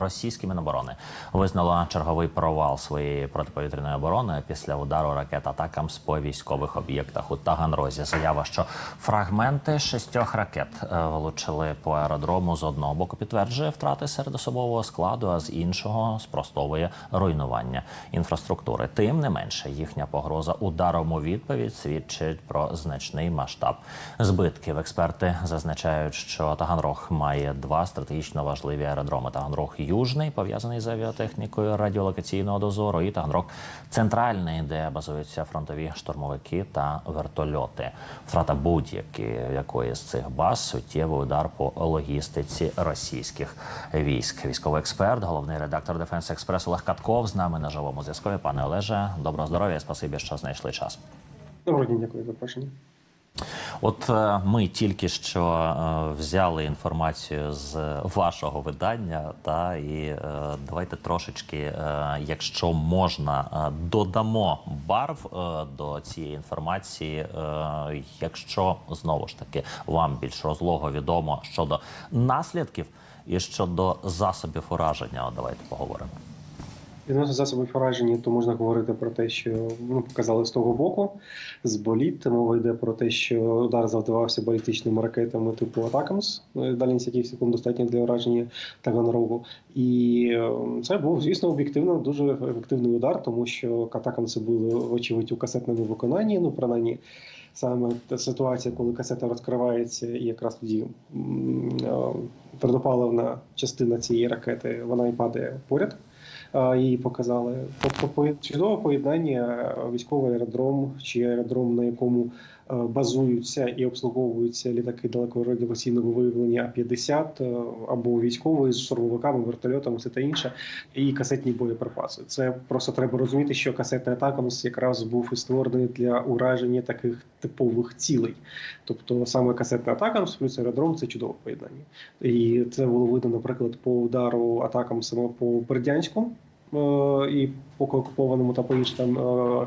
Російське Міноборони визнало черговий провал своєї протиповітряної оборони після удару ракет атакам по військових об'єктах у Таганрозі. Заява, що фрагменти шістьох ракет е, влучили по аеродрому з одного боку, підтверджує втрати серед особового складу, а з іншого спростовує руйнування інфраструктури. Тим не менше, їхня погроза ударом у відповідь свідчить про значний масштаб збитків. Експерти зазначають, що Таганрог має два стратегічно важливі аеродроми. Таганрог Южний пов'язаний з авіатехнікою радіолокаційного дозору, і Таганрог Центральний, де базуються фронтові штурмовики та вертольоти. Втрата будь-якої якої з цих баз суттєвий удар по логістиці російських військ. Військовий експерт, головний редактор Дефенс Експрес Олег Катков з нами на живому зв'язку. Пане Олеже, доброго здоров'я. Спасибі, що знайшли час. Доброго дня, дякую за запрошення. От е, ми тільки що е, взяли інформацію з вашого видання, та і е, давайте трошечки, якщо можна, додамо барв до цієї інформації, якщо знову ж таки вам більш розлого відомо щодо наслідків і щодо засобів ураження. Давайте поговоримо. Відносно засобів пораження, то можна говорити про те, що ну, показали з того боку, з боліт. Мова йде про те, що удар завдавався балістичними ракетами типу Атакамс, дальність яких секунд достатньо для ураження Таганрогу. І е, це був, звісно, об'єктивно дуже ефективний удар, тому що Атакамси були, очевидь, у касетному виконанні. Ну, принаймні, саме та ситуація, коли касета розкривається, і якраз тоді м, е, твердопаливна частина цієї ракети вона і падає поряд. Її показали. Тобто чудове поєднання е, військовий аеродром чи аеродром, на якому базуються і обслуговуються літаки далекорадіолокаційного виявлення А-50 е, або військовий з штурмовиками, вертольотами, все та інше, і касетні боєприпаси. Це просто треба розуміти, що касетний атакамс якраз був і створений для ураження таких типових цілей. Тобто саме касетний атакамс плюс аеродром це чудове поєднання. І це було видно, наприклад, по удару атакам саме по Бердянську. Е, І окупованому та по інших там е,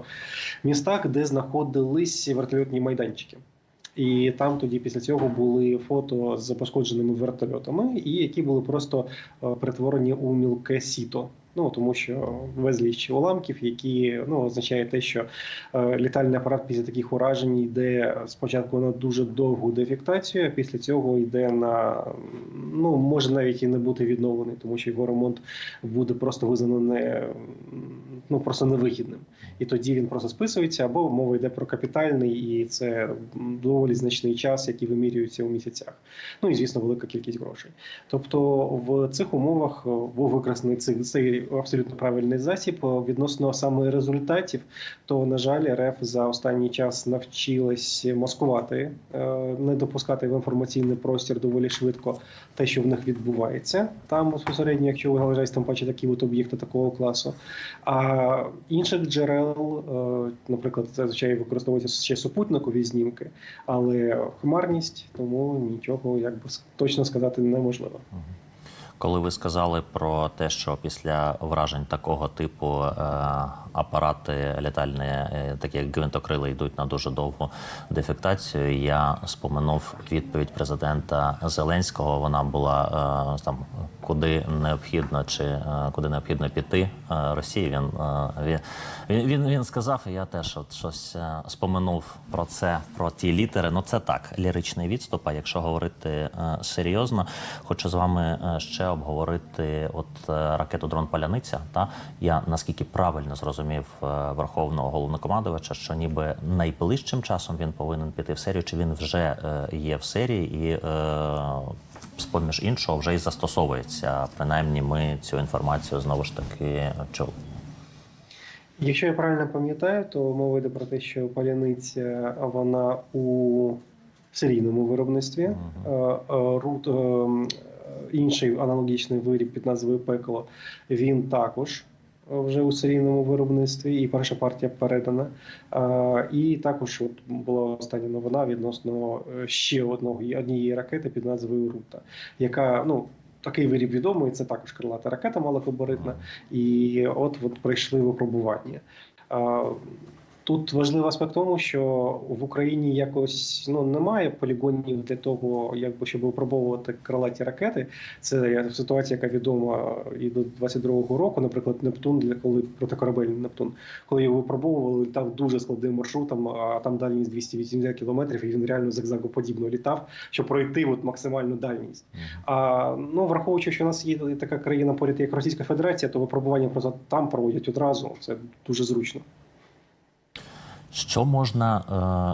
містах, де знаходились вертольотні майданчики. І там тоді після цього були фото з пошкодженими вертольотами, і які були просто е, перетворені у мілке сіто. Ну тому що безліч уламків, які ну означає те, що е, літальний апарат після таких уражень йде спочатку на дуже довгу дефектацію, а після цього йде на ну може навіть і не бути відновлений, тому що його ремонт буде просто визнано не ну просто невигідним. І тоді він просто списується, або мова йде про капітальний, і це доволі значний час, який вимірюється у місяцях. Ну і звісно, велика кількість грошей. Тобто в цих умовах е, був використаний цей, абсолютно правильний засіб Е, відносно саме результатів. То на жаль, РФ за останній час навчилась маскувати, е, не допускати в інформаційний простір доволі швидко те, що в них відбувається. Там безпосередньо, якщо ви залежаєте там бачите такі от об'єкти такого класу. А інших джерел, е, наприклад, зазвичай використовуються ще супутникові знімки, але хмарність, тому нічого якби точно сказати неможливо. Коли ви сказали про те, що після вражень такого типу е, апарати літальні, е, такі як гвинтокрили, йдуть на дуже довгу дефектацію, я споминув відповідь президента Зеленського. Вона була е, там куди необхідно чи куди необхідно піти Росії. Він, е, він, він, він, він сказав, і я теж от щось е, споминув про це, про ті літери. Ну це так, ліричний відступ. А якщо говорити е, серйозно, хочу з вами е, ще обговорити от е, ракету дрон Паляниця. Та я наскільки правильно зрозумів е, верховного головнокомандувача, що ніби найближчим часом він повинен піти в серію, чи він вже е, є в серії і. З-поміж іншого вже і застосовується. Принаймні, ми цю інформацію знову ж таки чули. Якщо я правильно пам'ятаю, то мова йде про те, що паляниця вона у серійному виробництві. Е, е, Рут, е, інший аналогічний виріб під назвою пекло, він також вже у серійному виробництві, і перша партія передана. І також от була остання новина відносно е, ще одного однієї ракети під назвою Рута, яка ну. Такий виріб відомий, це також крилата ракета малокоборитна, і от от пройшли випробування. Тут важливий аспект в тому, що в Україні якось ну немає полігонів для того, якби щоб випробовувати крилаті ракети. Це ситуація, яка відома і до 22-го року. Наприклад, Нептун, для коли протикорабельний Нептун, коли його випробовували, літав дуже складним маршрутом, а там дальність 280 кілометрів, і він реально зигзагоподібно літав, щоб пройти от максимальну дальність. А ну враховуючи, що у нас є така країна поряд, як Російська Федерація, то випробування просто там проводять одразу. Це дуже зручно. Що можна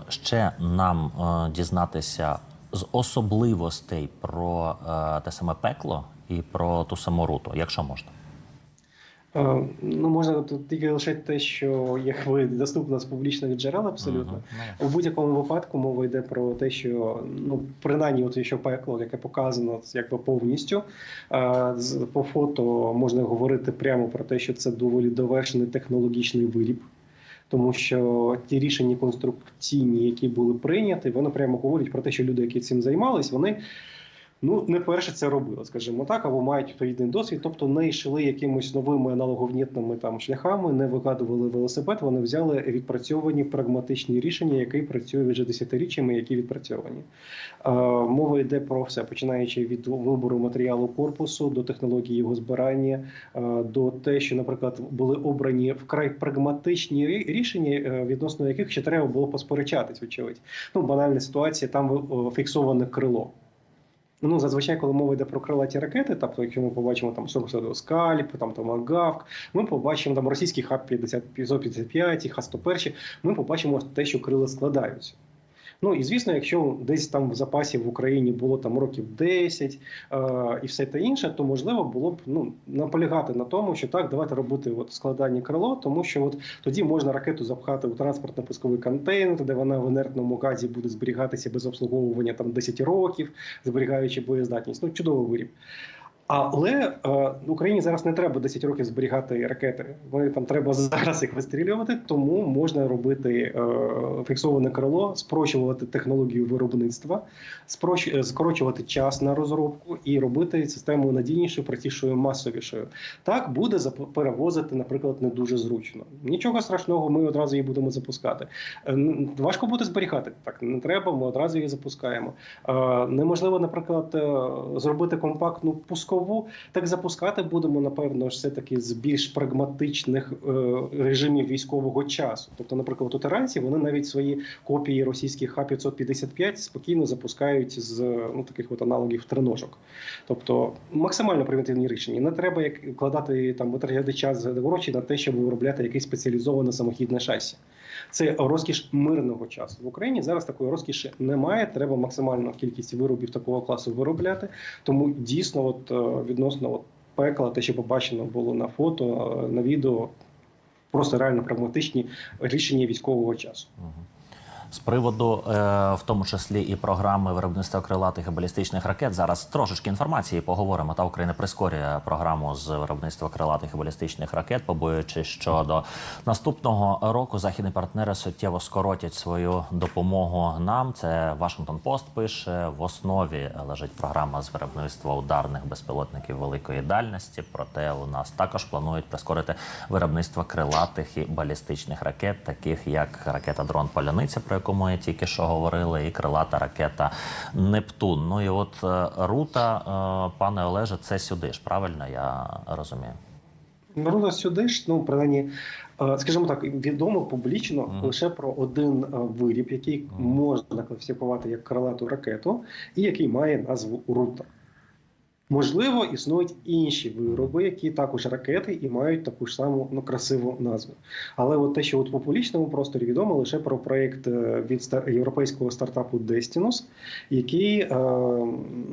е, ще нам е, дізнатися з особливостей про е, те саме пекло і про ту саму руту, якщо можна? Е, Ну, можна тут тільки лише те, що якби доступно з публічних джерел, абсолютно. Мгм. У будь-якому випадку мова йде про те, що ну принаймні, от що пекло, яке показано якби повністю. е, По фото можна говорити прямо про те, що це доволі довершений технологічний виріб. Тому що ті рішення конструкційні, які були прийняті, вони прямо говорять про те, що люди, які цим займались, вони ну не перше це робили, скажімо так, або мають відповідний досвід, тобто не йшли якимось новими аналоговнітними там шляхами, не вигадували велосипед. Вони взяли відпрацьовані прагматичні рішення, які працюють вже десятиріччями, які відпрацьовані. Е, мова йде про все, починаючи від вибору матеріалу корпусу до технології його збирання, е, до те, що, наприклад, були обрані вкрай прагматичні рішення, е, відносно яких ще треба було посперечатись, очевидь. Ну, банальна ситуація, там фіксоване крило. Ну, зазвичай, коли мова йде про крилаті ракети, тобто, якщо ми побачимо там 40 скальп, там томагавк, ми побачимо там російські Х-55, Х-101, ми побачимо те, що крила складаються. Ну і звісно, якщо десь там в запасі в Україні було там років 10 е, і все те інше, то можливо було б ну наполягати на тому, що так, давайте робити от складання крило, тому що от тоді можна ракету запхати у транспортно-пусковий контейнер, де вона в інертному газі буде зберігатися без обслуговування там 10 років, зберігаючи боєздатність. Ну чудовий виріб. Але е, Україні зараз не треба 10 років зберігати ракети. Вони там треба зараз їх вистрілювати, тому можна робити е, фіксоване крило, спрощувати технологію виробництва, спрощ... е, скорочувати час на розробку і робити систему надійнішою, простішою, масовішою. Так буде перевозити, наприклад, не дуже зручно. Нічого страшного, ми одразу її будемо запускати. Е, Важко буде зберігати. Так не треба. Ми одразу її запускаємо. Е, Неможливо, наприклад, е, зробити компактну пускову. Так запускати будемо, напевно, ж все-таки з більш прагматичних е, режимів військового часу. Тобто, наприклад, от іранці вони навіть свої копії російських Х-555 спокійно запускають з ну, таких от аналогів триножок. Тобто максимально примітивні рішення. Не треба як вкладати там витрачати час гроші на те, щоб виробляти якесь спеціалізоване самохідне шасі. Це розкіш мирного часу в Україні. Зараз такої розкіші немає. Треба максимальну кількість виробів такого класу виробляти. Тому дійсно, от е, відносно от пекла, те, що побачено було на фото, е, на відео, просто реально прагматичні рішення військового часу. З приводу, е, в тому числі і програми виробництва крилатих і балістичних ракет, зараз трошечки інформації поговоримо. Та Україна прискорює програму з виробництва крилатих і балістичних ракет, побоюючись, що до наступного року західні партнери суттєво скоротять свою допомогу нам. Це Вашингтон Пост пише в основі лежить програма з виробництва ударних безпілотників великої дальності. Проте у нас також планують прискорити виробництво крилатих і балістичних ракет, таких як ракета дрон Поляниця, про яку ми тільки що говорили, і крилата ракета Нептун. Ну і от е, рута, е, пане Олеже, це сюди ж. Правильно я розумію? Наруто сюди ж, ну принаймні, е, скажімо так, відомо публічно Мгм. лише про один виріб, який Мгм. можна класифікувати як крилату ракету, і який має назву рута. Можливо, існують інші вироби, які також ракети і мають таку ж саму ну, красиву назву. Але от те, що от в публічному просторі відомо лише про проєкт е, від ста- європейського стартапу Destinus, який, е,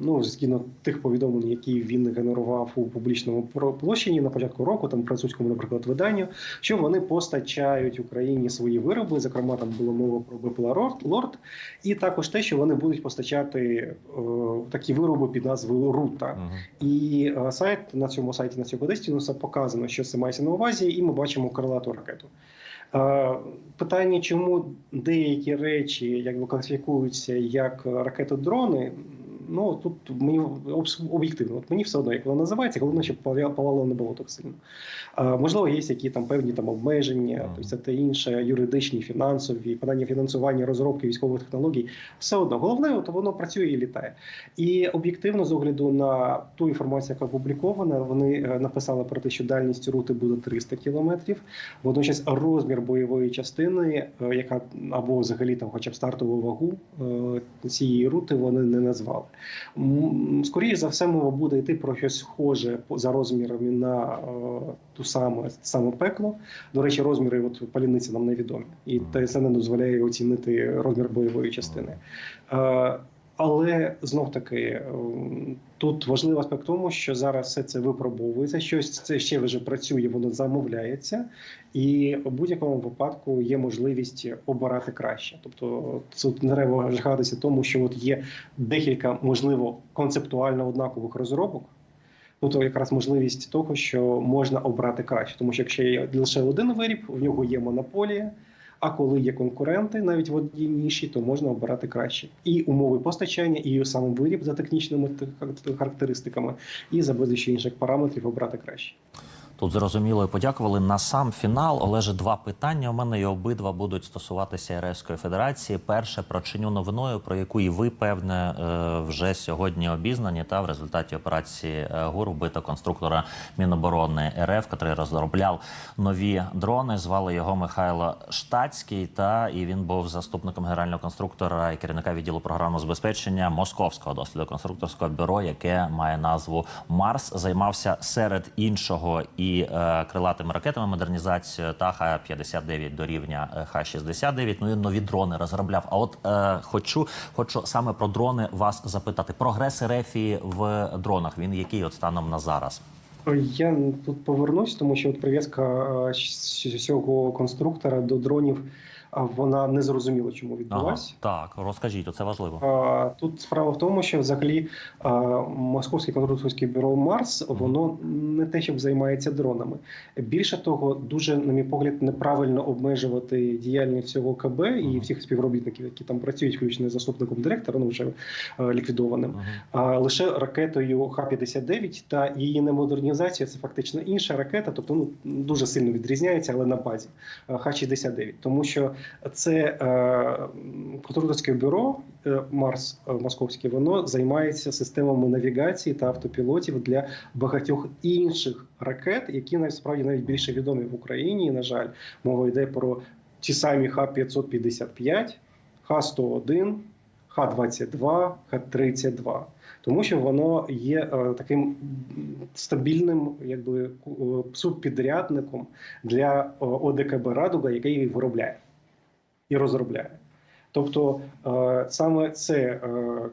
ну, згідно тих повідомлень, які він генерував у публічному площині на початку року, там французькому, наприклад, виданню, що вони постачають Україні свої вироби. Зокрема, там була мова про БПЛА Лорд, і також те, що вони будуть постачати е, такі вироби під назвою Рута. І е, сайт на цьому сайті на цього Дестінуса показано, що це мається на увазі, і ми бачимо крилату ракету. Е, Питання, чому деякі речі якби класифікуються як ракети-дрони, Ну тут мені об'єктивно, от мені все одно, як воно називається, головне, щоб палало не було так сильно. А, можливо, є які там певні там обмеження, Мгм. тобто це те інше, юридичні, фінансові, питання фінансування, розробки військових технологій. Все одно головне, от воно працює і літає. І об'єктивно, з огляду на ту інформацію, яка опублікована, вони е, написали про те, що дальність рути буде 300 кілометрів. Водночас розмір бойової частини, е, яка або взагалі там, хоча б стартову вагу е, цієї рути, вони не назвали. Скоріше за все, мова буде йти про щось схоже за розмірами на е, ту саме саме пекло. До речі, розміри от паляниці нам невідомі, і це не дозволяє оцінити розмір бойової частини. Але знов таки ем, тут важливий аспект тому, що зараз все це випробовується. Щось це ще вже працює, воно замовляється, і в будь-якому випадку є можливість обирати краще. Тобто тут не треба жахатися тому, що от є декілька можливо концептуально однакових розробок. Ну, то якраз можливість того, що можна обрати краще, тому що якщо є лише один виріб, в нього є монополія. А коли є конкуренти, навіть в одній ніші, то можна обирати краще. І умови постачання, і сам виріб за технічними характеристиками, і за безліч інших параметрів обрати краще. Тут зрозуміло і подякували. На сам фінал, Олеже, два питання. У мене і обидва будуть стосуватися РФської Федерації. Перше про чиню новиною, про яку і ви певне е, вже сьогодні обізнані. Та в результаті операції е, ГУР вбито конструктора Міноборони РФ, який розробляв нові дрони. Звали його Михайло Штацький. Та і він був заступником генерального конструктора і керівника відділу програмного забезпечення Московського досліду конструкторського бюро, яке має назву Марс. Займався серед іншого і е, крилатими ракетами Модернізацію та Х-59 до рівня е, Х-69. Ну і нові дрони розробляв. А от е, хочу, хочу саме про дрони вас запитати. Прогрес Рефії в дронах. Він який от станом на зараз? Я тут повернусь, тому що от прив'язка цього конструктора до дронів, вона не зрозуміла, чому відбулась. так, розкажіть, оце важливо. Тут справа в тому, що взагалі Московське конструкторське бюро Марс воно не те, щоб займається дронами. Більше того, дуже, на мій погляд, неправильно обмежувати діяльність цього КБ і всіх співробітників, які там працюють, включно заступником директора, ну вже е, ліквідованим. Мгм. А лише ракетою Х-59 та її немодернізація це фактично інша ракета, тобто ну дуже сильно відрізняється, але на базі е, Х-69. Тому що це е, конструкторське бюро е, Марс е, Московське, воно займається системами навігації та автопілотів для багатьох інших ракет, які насправді навіть більше відомі в Україні. На жаль, мова йде про ті самі Х-555, Х-101, Х-22, Х-32. Тому що воно є е, таким стабільним, якби субпідрядником для ОДКБ Радуга, який виробляє і розробляє. Тобто е, саме це е,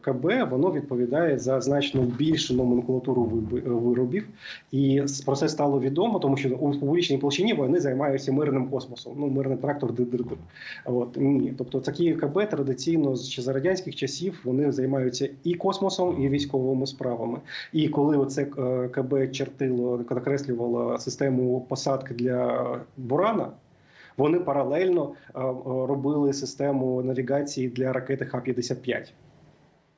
КБ воно відповідає за значно більшу номенклатуру виробів, і про це стало відомо, тому що у публічній площині вони займаються мирним космосом. Ну мирний трактор дир-дир-дир. От ні, тобто такі КБ традиційно ще за радянських часів вони займаються і космосом, і військовими справами. І коли оце е, КБ чертило, накреслювало систему посадки для Бурана. Вони паралельно е, робили систему навігації для ракети Х-55.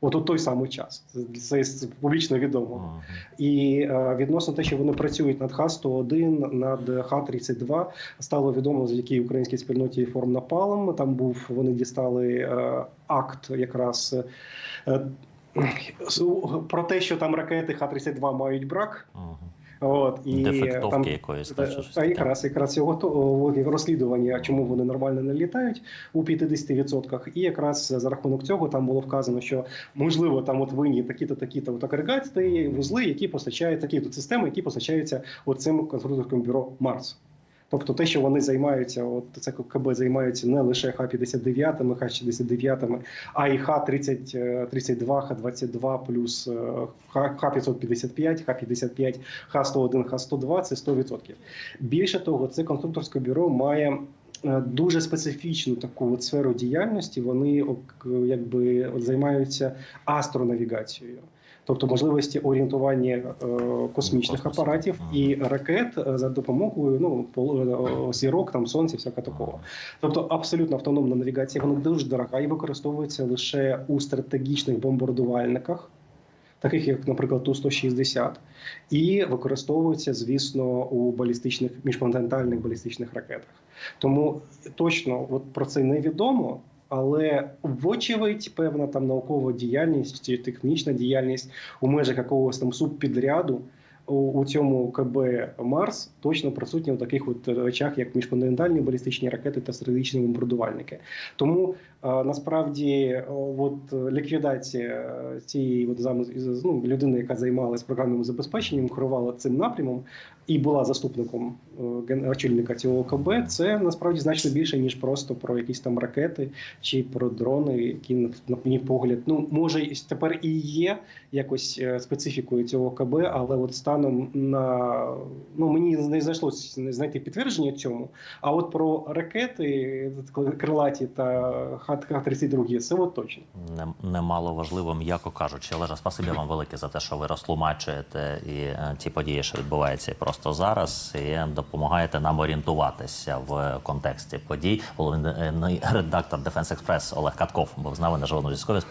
От у той самий час. Це, публічно відомо. Мгм. І е, відносно те, що вони працюють над Х-101, над Х-32, стало відомо завдяки українській спільноті форм напалом. Там був вони дістали е, акт якраз. про те, що там ракети Х-32 мають брак, Мгм. От і Дефектовки там якоїсь та, та, щось а таке. якраз якраз його то розслідування, чому вони нормально не літають у 50%. І якраз за рахунок цього там було вказано, що можливо там от винні такі-то, такі-то от агрегати, вузли, які постачають такі тут системи, які постачаються оцим конструкторським бюро Марс. Тобто те, що вони займаються, от це КБ займаються не лише Х-59, Х-69, а і Х-30, Х-22, плюс е, Х- Х-555, Х-55, Х-101, Х-102 – це 100%. Більше того, це конструкторське бюро має е, дуже специфічну таку от сферу діяльності. Вони якби от займаються астронавігацією. Тобто можливості орієнтування е, космічних апаратів і ракет е, за допомогою ну пол- е, зірок, там сонця, всяке такого. Тобто абсолютно автономна навігація, вона дуже дорога і використовується лише у стратегічних бомбардувальниках. таких як, наприклад, Ту-160, і використовуються, звісно, у балістичних міжконтинентальних балістичних ракетах. Тому точно от про це невідомо. Але вочевидь, певна там наукова діяльність чи технічна діяльність у межах якогось там субпідряду у, у цьому КБ Марс точно присутня у таких от речах, як міжконтинентальні балістичні ракети та стратегічні бомбардувальники. Тому насправді е, от е, ліквідація цієї от ну, людини, яка займалась програмним забезпеченням, керувала цим напрямом і була заступником е, очільника цього КБ, це насправді значно більше ніж просто про якісь там ракети чи про дрони, які на, мій погляд, ну може тепер і є якось е, специфікою цього КБ, але от станом на ну мені не знайшлося знайти підтвердження цьому. А от про ракети крилаті та Х-32 це от точно. Не- Немало важливо, м'яко кажучи. Олежа, спасибі вам велике за те, що ви розтлумачуєте і е, ті події, що відбуваються просто зараз, і допомагаєте нам орієнтуватися в контексті подій. Головний редактор Дефенс Експрес Олег Катков був з нами на живому зв'язкові.